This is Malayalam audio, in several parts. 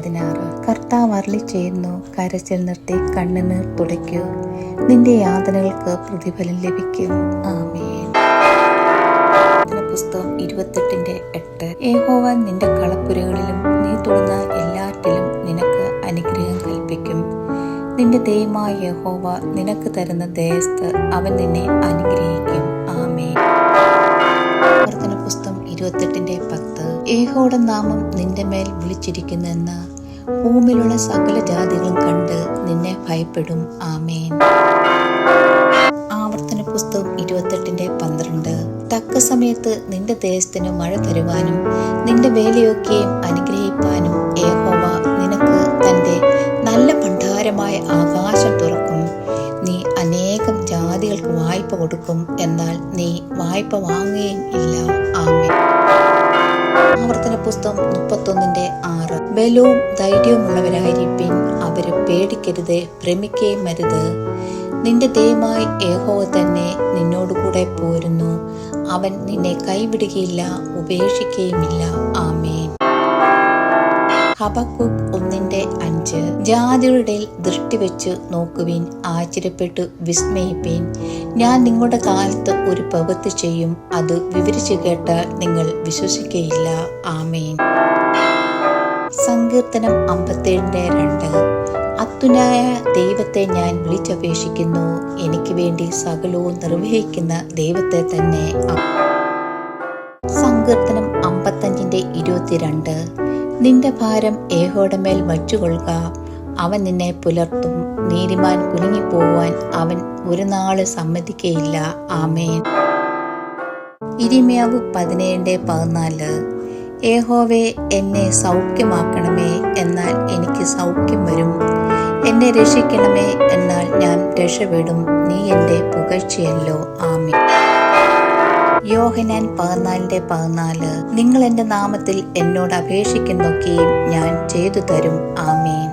പതിനാറ്. കർത്താവ് അരളി ചെയ്യുന്നു കരച്ചിൽ നിർത്തി കണ്ണുനീർ തുടയ്ക്കൂ. നിന്റെ യാതനകൾക്ക് പ്രതിഫലം ലഭിക്കും. ആമേൻ. പുസ്തകം ഇരുപത്തെട്ടിന്റെ എട്ട്. ഏഹോവ നിന്റെ കളപ്പുരകളിലും നീ തൊടുന്ന എല്ലാറ്റിലും നിനക്ക് അനുഗ്രഹം കൽപ്പിക്കും. നിന്റെ ദൈവമായ യഹോവ നിനക്ക് തരുന്ന ദേശത്ത് അവൻ നിന്നെ അനുഗ്രഹിക്കും. ഏഹോയുടെ നാമം നിന്റെ മേൽ വിളിച്ചിരിക്കുന്നെന്ന് ഭൂമിയിലുള്ള സകല ജാതികളും കണ്ട് നിന്നെ ഭയപ്പെടും. ആമേൻ. ആവർത്തന പുസ്തകം ഇരുപത്തെട്ടിന്റെ പന്ത്രണ്ട്. തക്ക സമയത്ത് നിന്റെ ദേശത്തിന് മഴ തരുവാനും നിന്റെ വേലയൊക്കെയും അനുഗ്രഹിപ്പാനും ഏഹോവ നിനക്ക് തന്റെ നല്ല ഭണ്ഡാരമായ ആകാശം തുറക്കും. നീ അനേകം ജാതികൾക്ക് വായ്പ കൊടുക്കും എന്നാൽ നീ വായ്പ വാങ്ങുകയും ഇല്ല. ആമേ ആവർത്തന പുസ്തകം മുപ്പത്തൊന്നിന്റെ ആറ്. ബലവും ധൈര്യവുമുള്ളവരായിരിപ്പിൻ അവർ പേടിക്കരുത് ഭ്രമിക്കുകയും അരുത്. നിന്റെ ദൈവമായി ഏഹോവ തന്നെ നിന്നോടുകൂടെ പോരുന്നു. അവൻ നിന്നെ കൈവിടുകയില്ല ഉപേക്ഷിക്കുകയുമില്ല. ആമേൻ. ഹബക്കുക്ക് ഒന്നിന്റെ അഞ്ച്. ജാതിയുടെ ദൃഷ്ടി വെച്ച് നോക്കുവിൻ ആശ്ചര്യപ്പെട്ടു വിസ്മയിപ്പീൻ. ഞാൻ നിങ്ങളുടെ കാലത്ത് ഒരു പ്രവൃത്തി ചെയ്യും അത് വിവരിച്ചു കേട്ടാൽ നിങ്ങൾ വിശ്വസിക്കുകയില്ല ആമേൻ. സങ്കീർത്തനം അമ്പത്തേഴിന്റെ രണ്ട്. അത്തുനായ ദൈവത്തെ ഞാൻ വിളിച്ചപേക്ഷിക്കുന്നു. എനിക്ക് വേണ്ടി സകലവും നിർവഹിക്കുന്ന ദൈവത്തെ തന്നെ സങ്കീർത്തനം അമ്പത്തഞ്ചിന്റെ ഇരുപത്തിരണ്ട്. നിന്റെ ഭാരം ഏഹോടെ മേൽ വച്ചുകൊള്ളുക. അവൻ നിന്നെ പുലർത്തും. നീതിമാൻ കുലുങ്ങിപ്പോവാൻ അവൻ ഒരു നാൾ സമ്മതിക്കയില്ല. ആമേൻ. ഇരിമ്യാവ് പതിനേഴ് പതിനാല്. ഏഹോവെ എന്നെ സൗഖ്യമാക്കണമേ എന്നാൽ എനിക്ക് സൗഖ്യം വരും. എന്നെ രക്ഷിക്കണമേ എന്നാൽ ഞാൻ രക്ഷപ്പെടും നീ എന്റെ പുകഴ്ചയല്ലോ. ആമി യോഹനാൻ പതിനാലിന്റെ പതിനാല്. നിങ്ങൾ എന്റെ നാമത്തിൽ എന്നോട് അപേക്ഷിക്കുന്നൊക്കെയും ഞാൻ ചെയ്തു തരും. ആമീൻ.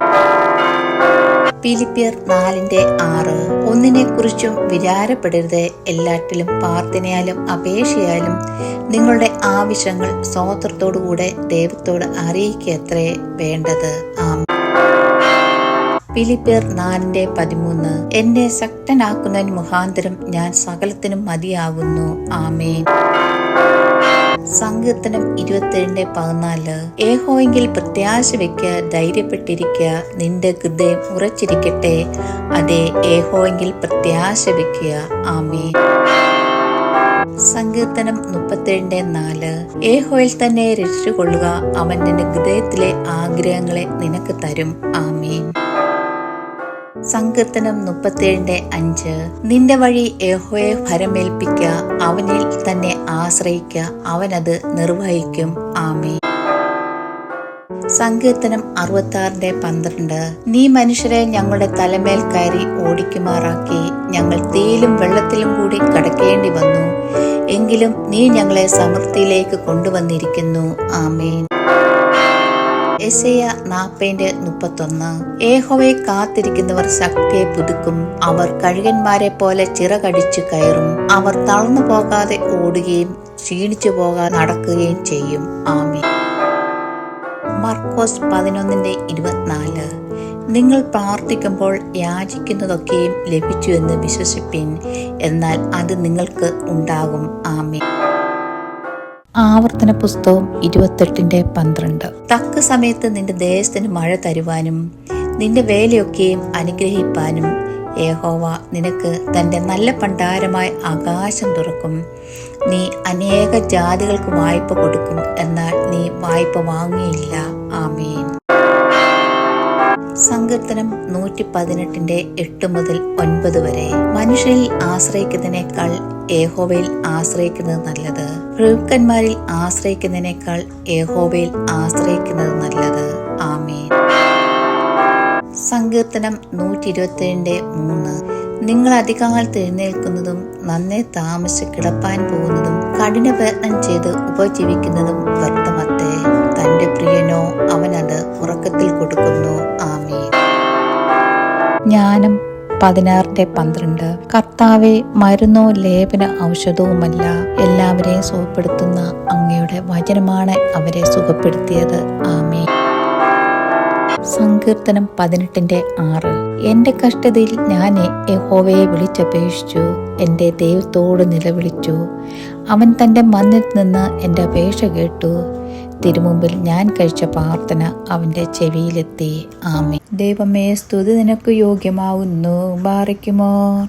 ഫിലിപ്പിയർ നാലിന്റെ ആറ്. ഒന്നിനെ കുറിച്ചും വിചാരപ്പെടരുത്. എല്ലാറ്റിലും പ്രാർത്ഥനയാലും അപേക്ഷയാലും നിങ്ങളുടെ ആവശ്യങ്ങൾ സ്വാതന്ത്ര്യത്തോടുകൂടെ ദൈവത്തോട് അറിയിക്കത്രേ വേണ്ടത്. ഫിലിപ്പിയർ നാലിന്റെ പതിമൂന്ന്. എന്നെ ശക്തനാക്കുന്നതിന് മുഖാന്തരം ഞാൻ സകലത്തിനും മതിയാകുന്നു. ആമേൻ. സങ്കീർത്തനം ഇരുപത്തിരണ്ട് പതിനാല്. ഏഹോയെങ്കിൽ പ്രത്യാശ വെക്ക ധൈര്യപ്പെട്ടിരിക്കുക നിന്റെ ഹൃദയം ഉറച്ചിരിക്കട്ടെ. അതെ ഏഹോയെങ്കിൽ പ്രത്യാശ വെക്കുക ആമേ സങ്കീർത്തനം മുപ്പത്തിരണ്ട് നാല്. ഏഹോയിൽ തന്നെ രക്ഷിച്ചുകൊള്ളുക അവൻ നിന്റെ ഹൃദയത്തിലെ ആഗ്രഹങ്ങളെ നിനക്ക് തരും. ആമീൻ. സങ്കീർത്തനം മുപ്പത്തേഴിന്റെ അഞ്ച്. നിന്റെ വഴി യഹോയെ ഫരമേൽപ്പിക്ക അവനിൽ തന്നെ ആശ്രയിക്ക അവനത് നിർവഹിക്കും. ആമേ സങ്കീർത്തനം അറുപത്തി പന്ത്രണ്ട്. നീ മനുഷ്യരെ ഞങ്ങളുടെ തലമേൽ കയറി ഓടിക്കുമാറാക്കി ഞങ്ങൾ തീയിലും വെള്ളത്തിലും കൂടി കടക്കേണ്ടി വന്നു. എങ്കിലും നീ ഞങ്ങളെ സമൃദ്ധിയിലേക്ക് കൊണ്ടുവന്നിരിക്കുന്നു. ആമേൻ. എസയ നാപ്പേന്റെ മുപ്പത്തൊന്ന്. ഏഹോവയെ കാത്തിരിക്കുന്നവർ ശക്തിയെ പുതുക്കും. അവർ കഴുകന്മാരെ പോലെ ചിറകടിച്ചു കയറും. അവർ തളർന്നു പോകാതെ ഓടുകയും ക്ഷീണിച്ചു പോകാതെ നടക്കുകയും ചെയ്യും. ആമി മർക്കോസ് പതിനൊന്നിന്റെ ഇരുപത്തിനാല്. നിങ്ങൾ പ്രാർത്ഥിക്കുമ്പോൾ യാചിക്കുന്നതൊക്കെയും ലഭിച്ചു എന്ന് വിശ്വസിപ്പിൻ. എന്നാൽ അത് നിങ്ങൾക്ക് ഉണ്ടാകും. ആമി ആവർത്തന പുസ്തകം ഇരുപത്തെട്ടിന്റെ പന്ത്രണ്ട്. തക്ക സമയത്ത് നിന്റെ ദേശത്തിന് മഴ തരുവാനും നിന്റെ വേലയൊക്കെയും അനുഗ്രഹിപ്പാനും ഏഹോവ നിനക്ക് തന്റെ നല്ല പണ്ടാരമായ ആകാശം തുറക്കും. നീ അനേക ജാതികൾക്ക് വായ്പ കൊടുക്കും എന്നാൽ നീ വായ്പ വാങ്ങിയില്ല ആമീൻ. സങ്കീർത്തനം നൂറ്റി പതിനെട്ടിന്റെ എട്ട് മുതൽ ഒൻപത് വരെ. മനുഷ്യരിൽ ആശ്രയിക്കുന്നതിനേക്കാൾ ഏഹോവയിൽ ആശ്രയിക്കുന്നത് നല്ലത്. പ്രഭുക്കന്മാരിൽ ആശ്രയിക്കുന്നതിനേക്കാൾ ഏഹോവയിൽ ആശ്രയിക്കുന്നത് നല്ലത്. ആമീൻ. സങ്കീർത്തനം നൂറ്റി ഇരുപത്തിയേഴിന്റെ മൂന്ന്. നിങ്ങൾ അധികാലത്ത് എഴുന്നേൽക്കുന്നതും നന്നേ താമസിച്ച് കിടപ്പാൻ പോകുന്നതും കഠിന പ്രയത്നം ചെയ്ത് ഉപജീവിക്കുന്നതും പതിനാറിന്റെ പന്ത്രണ്ട്. കർത്താവെ മരുന്നോ ലേപന ഔഷധവുമല്ല. എല്ലാവരെയും സുഖപ്പെടുത്തുന്ന അങ്ങയുടെ വചനമാണ് അവരെ സുഖപ്പെടുത്തിയത്. ആമേ സങ്കീർത്തനം പതിനെട്ടിന്റെ ആറ്. എന്റെ കഷ്ടതയിൽ ഞാൻ യഹോവയെ വിളിച്ചപേക്ഷിച്ചു. എന്റെ ദൈവത്തോട് നിലവിളിച്ചു. അവൻ തന്റെ മന്നിൽ നിന്ന് എന്റെ അപേക്ഷ കേട്ടു. തിരുമുമ്പിൽ ഞാൻ കഴിച്ച പ്രാർത്ഥന അവന്റെ ചെവിയിലെത്തി. ആമേ ദൈവമേ സ്തുതി നിനക്ക് യോഗ്യമാവുന്നു. ബാറിക്കുമോ?